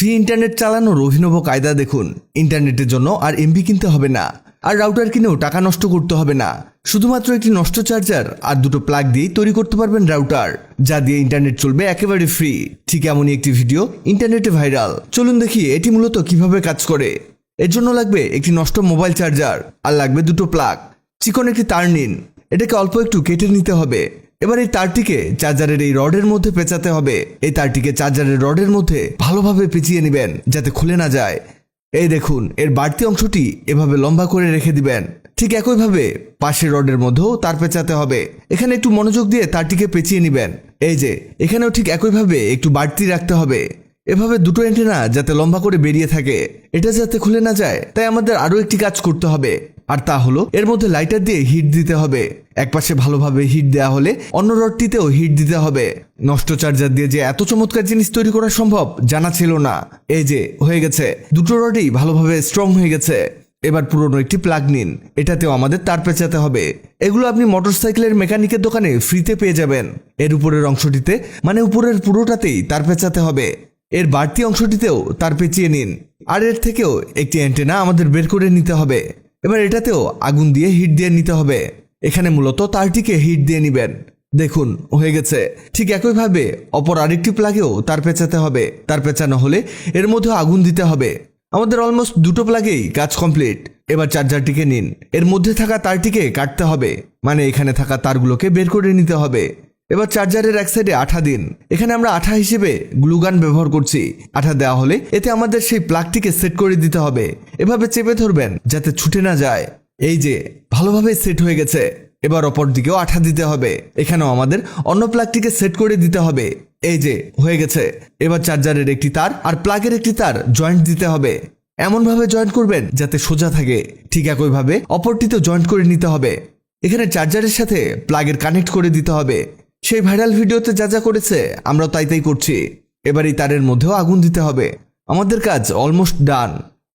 Free internet চালানোর অভিনব কায়দা দেখুন। ইন্টারনেটের জন্য আর এমবি কিনতে হবে না। আর রাউটার কিনেও টাকা নষ্ট করতে হবে না। শুধুমাত্র একটি নষ্ট চার্জার আর দুটো প্লাগ দিয়েই তৈরি করতে পারবেন রাউটার, যা দিয়ে ইন্টারনেট চলবে একেবারে ফ্রি। ঠিক এমনই একটি ভিডিও ইন্টারনেটে ভাইরাল। চলুন দেখি এটি মূলত কীভাবে কাজ করে। এর জন্য লাগবে একটি নষ্ট মোবাইল চার্জার আর লাগবে দুটো প্লাগ। চিকন একটি তার নিন। এটাকে অল্প একটু কেটে নিতে হবে। এবার এই তারটিকে চার্জারের এই রডের মধ্যে পেঁচাতে হবে। এই তারটিকে চার্জারের রডের মধ্যে ভালোভাবে পেঁচিয়ে নেবেন যাতে খুলে না যায়। এই দেখুন, এর বাড়তি অংশটি এভাবে লম্বা করে রেখে দিবেন। ঠিক একইভাবে পাশের রডের মধ্যেও তার পেঁচাতে হবে। এখানে একটু মনোযোগ দিয়ে তারটিকে পেঁচিয়ে নেবেন। এই যে, এখানেও ঠিক একইভাবে একটু বাড়তি রাখতে হবে। এভাবে দুটো অ্যান্টেনা যাতে লম্বা করে বেরিয়ে থাকে। এটা যাতে খুলে না যায়, তাই আমাদের আরও একটি কাজ করতে হবে। আর তা হলো, এর মধ্যে লাইটার দিয়ে হিট দিতে হবে। একপাশে ভালোভাবে হিট দেওয়া হলে অন্য রডটিতেও হিট দিতে হবে। নষ্ট চার্জার দিয়ে যে এত চমৎকার জিনিস তৈরি করা সম্ভব, জানা ছিল না। এই যে, হয়ে গেছে। দুটো রডই ভালোভাবে স্ট্রং হয়ে গেছে। এবার পুরনো একটি প্লাগ নিন। এটাতেও আমাদের তার পেঁচাতে হবে। এগুলো আপনি মোটরসাইকেলের মেকানিকের দোকানে ফ্রিতে পেয়ে যাবেন। এর উপরের অংশটিতে মানে উপরের পুরোটাতেই তার পেঁচাতে হবে। এর বাড়তি অংশটিতেও তার পেঁচিয়ে নিন। আর এর থেকেও একটি অ্যান্টেনা আমাদের বের করে নিতে হবে। এবার এটাতেও আগুন দিয়ে হিট দিয়ে নিতে হবে। এখানে মূলত তারটিকে হিট দিয়ে নিবেন। দেখুন, হয়ে গেছে। ঠিক একইভাবে অপর আরেকটি প্লাগেও তার পেঁচাতে হবে। তার পেঁচানো হলে এর মধ্যে আগুন দিতে হবে। আমাদের অলমোস্ট দুটো প্লাগেই কাজ কমপ্লিট এবার চার্জারটিকে নিন। এর মধ্যে থাকা তারটিকে কাটতে হবে। মানে এখানে থাকা তারগুলোকে বের করে নিতে হবে। এবার চার্জারের এক সাইডে আঠা দিন। এখানে আমরা আঠা হিসেবে গ্লুগান ব্যবহার করছি। আঠা দেওয়া হলে এতে আমাদের সেই প্লাগটিকে সেট করে দিতে হবে। এভাবে চেপে ধরবেন যাতে ছুটে না যায়। এই যে ভালোভাবে সেট হয়ে গেছে। এবার অপর দিকেও আঠা দিতে হবে। এখানেও আমাদের অন্য প্লাগটিকে সেট করে দিতে হবে। এই যে, হয়ে গেছে। এবার চার্জারের একটি তার আর প্লাগের একটি তার জয়েন্ট দিতে হবে। এমনভাবে জয়েন্ট করবেন যাতে সোজা থাকে। ঠিক একইভাবে অপরটিতেও জয়েন্ট করে নিতে হবে। এখানে চার্জারের সাথে প্লাগের কানেক্ট করে দিতে হবে। সেই ভাইরাল ভিডিওতে যা যা করেছে, আমরা তাই তাই করছি। এবার এই তারের মধ্যেও আগুন দিতে হবে। আমাদের কাজ অলমোস্ট ডান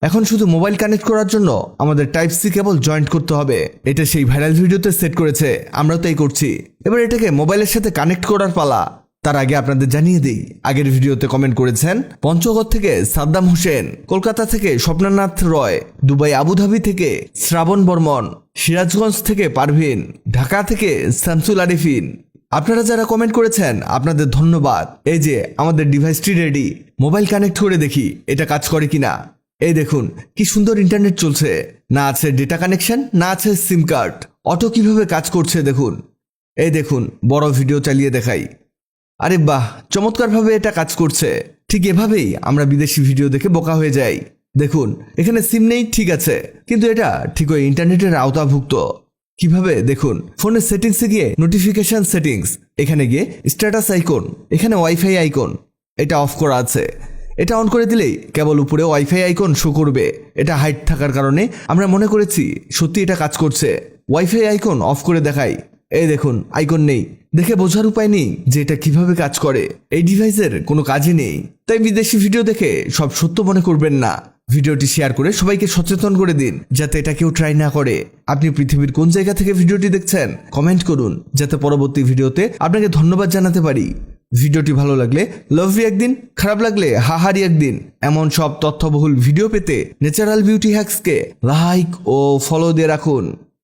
এখন শুধু মোবাইল কানেক্ট করার জন্য আমাদের টাইপ সি কেবল জয়েন্ট করতে হবে। এটা সেই ভাইরাল ভিডিওতে সেট করেছে, আমরা তাই করছি। এবার এটাকে মোবাইলের সাথে কানেক্ট করার পালা। তার আগে আপনাদের জানিয়ে দিই, আগের ভিডিওতে কমেন্ট করেছেন পঞ্চগড় থেকে সাদ্দাম হোসেন, কলকাতা থেকে স্বপ্নানাথ রয়, দুবাই আবুধাবি থেকে শ্রাবণ বর্মন, সিরাজগঞ্জ থেকে পারভিন, ঢাকা থেকে শামসুল আরিফিন আপনারা যারা কমেন্ট করেছেন, আপনাদের ধন্যবাদ। এই যে, আমাদের ডিভাইসটি রেডি মোবাইল কানেক্ট করে দেখি, এটা কাজ করে কিনা। এই দেখুন, কি সুন্দর ইন্টারনেট চলছে। না আছে ডেটা কানেকশন না আছে সিম কার্ড অটো কীভাবে কাজ করছে দেখুন। এই দেখুন, বড় ভিডিও চালিয়ে দেখাই। আরে বাহ, চমৎকারভাবে এটা কাজ করছে। ঠিক এভাবেই আমরা বিদেশি ভিডিও দেখে বোকা হয়ে যাই। দেখুন, এখানে সিম নেই, ঠিক আছে। কিন্তু এটা ঠিক ওই ইন্টারনেটের আওতাভুক্ত। কীভাবে? দেখুন ফোনের সেটিংসে গিয়ে নোটিফিকেশন সেটিংস এখানে গিয়ে স্ট্যাটাস আইকন এখানে ওয়াইফাই আইকন এটা অফ করা আছে। এটা অন করে দিলেই কেবল উপরে ওয়াইফাই আইকন শো করবে। এটা হাইট থাকার কারণে আমরা মনে করেছি সত্যি এটা কাজ করছে। ওয়াইফাই আইকন অফ করে দেখাই। এই দেখুন আইকন নেই। দেখে বোঝার উপায় নেই যে এটা কীভাবে কাজ করে। এই ডিভাইসের কোনো কাজই নেই। তাই বিদেশি ভিডিও দেখে সব সত্য মনে করবেন না। ভিডিওটি শেয়ার করে সবাইকে সচেতন করে দিন, যাতে এটা কেউ ট্রাই না করে। আপনি পৃথিবীর কোন জায়গা থেকে ভিডিওটি দেখছেন কমেন্ট করুন, যাতে পরবর্তী ভিডিওতে আপনাকে ধন্যবাদ জানাতে পারি। ভিডিওটি ভালো লাগলে লভলি একদিন, খারাপ লাগলে হাহারি একদিন। এমন সব তথ্যবহুল ভিডিও পেতে ন্যাচারাল বিউটি হ্যাক্সকে লাইক ও ফলো দিয়ে রাখুন।